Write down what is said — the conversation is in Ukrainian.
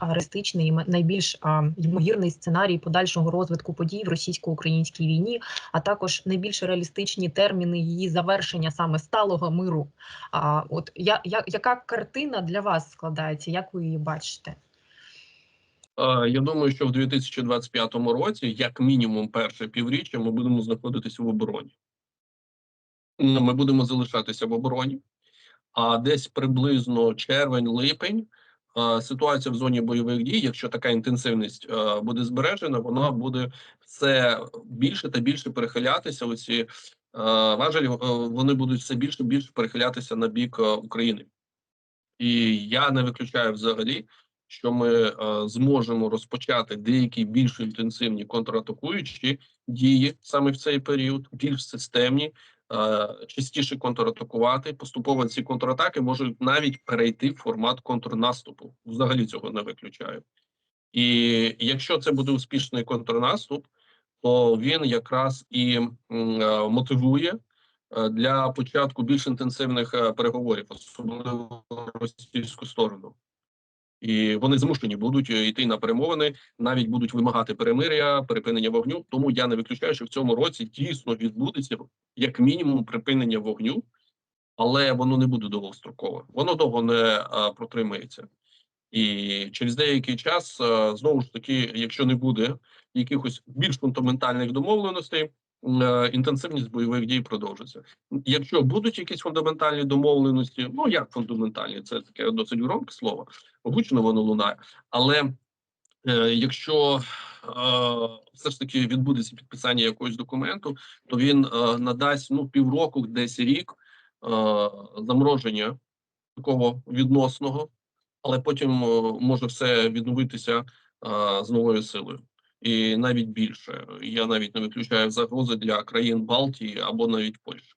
реалістичний і найбільш ймовірний сценарій подальшого розвитку подій в російсько-українській війні, а також найбільш реалістичні терміни її завершення саме сталого миру. А от я, я яка картина для вас складається? Як ви її бачите? Я думаю, що в 2025 році, як мінімум, перше півріччя, ми будемо знаходитися в обороні. Ми будемо залишатися в обороні. А десь приблизно червень-липень ситуація в зоні бойових дій, якщо така інтенсивність е, буде збережена, вона буде все більше та більше перехилятися. Оці е, важелі е, вони будуть все більше і більше перехилятися на бік е, України. І я не виключаю взагалі, що ми е, зможемо розпочати деякі більш інтенсивні контратакуючі дії саме в цей період, більш системні, е, частіше контратакувати. Поступово ці контратаки можуть навіть перейти в формат контрнаступу. Взагалі цього не виключаю. І якщо це буде успішний контрнаступ, то він якраз і е, мотивує е, для початку більш інтенсивних е, переговорів, особливо російську сторону. І вони змушені будуть е, йти на перемовини, навіть будуть вимагати перемиря, припинення вогню. Тому я не виключаю, що в цьому році дійсно відбудеться як мінімум припинення вогню, але воно не буде довгострокове. Воно довго не а, протримається. І через деякий час е, знову ж таки, якщо не буде якихось більш фундаментальних домовленостей, е, інтенсивність бойових дій продовжиться. Якщо будуть якісь фундаментальні домовленості, ну як фундаментальні, це таке досить громке слово, гучно воно лунає. Але е, якщо е, все ж таки відбудеться підписання якогось документу, то він е, надасть ну півроку, десь рік е, замороження такого відносного, але потім е, може все відновитися е, з новою силою. І навіть більше я навіть не виключаю загрози для країн Балтії або навіть Польщі.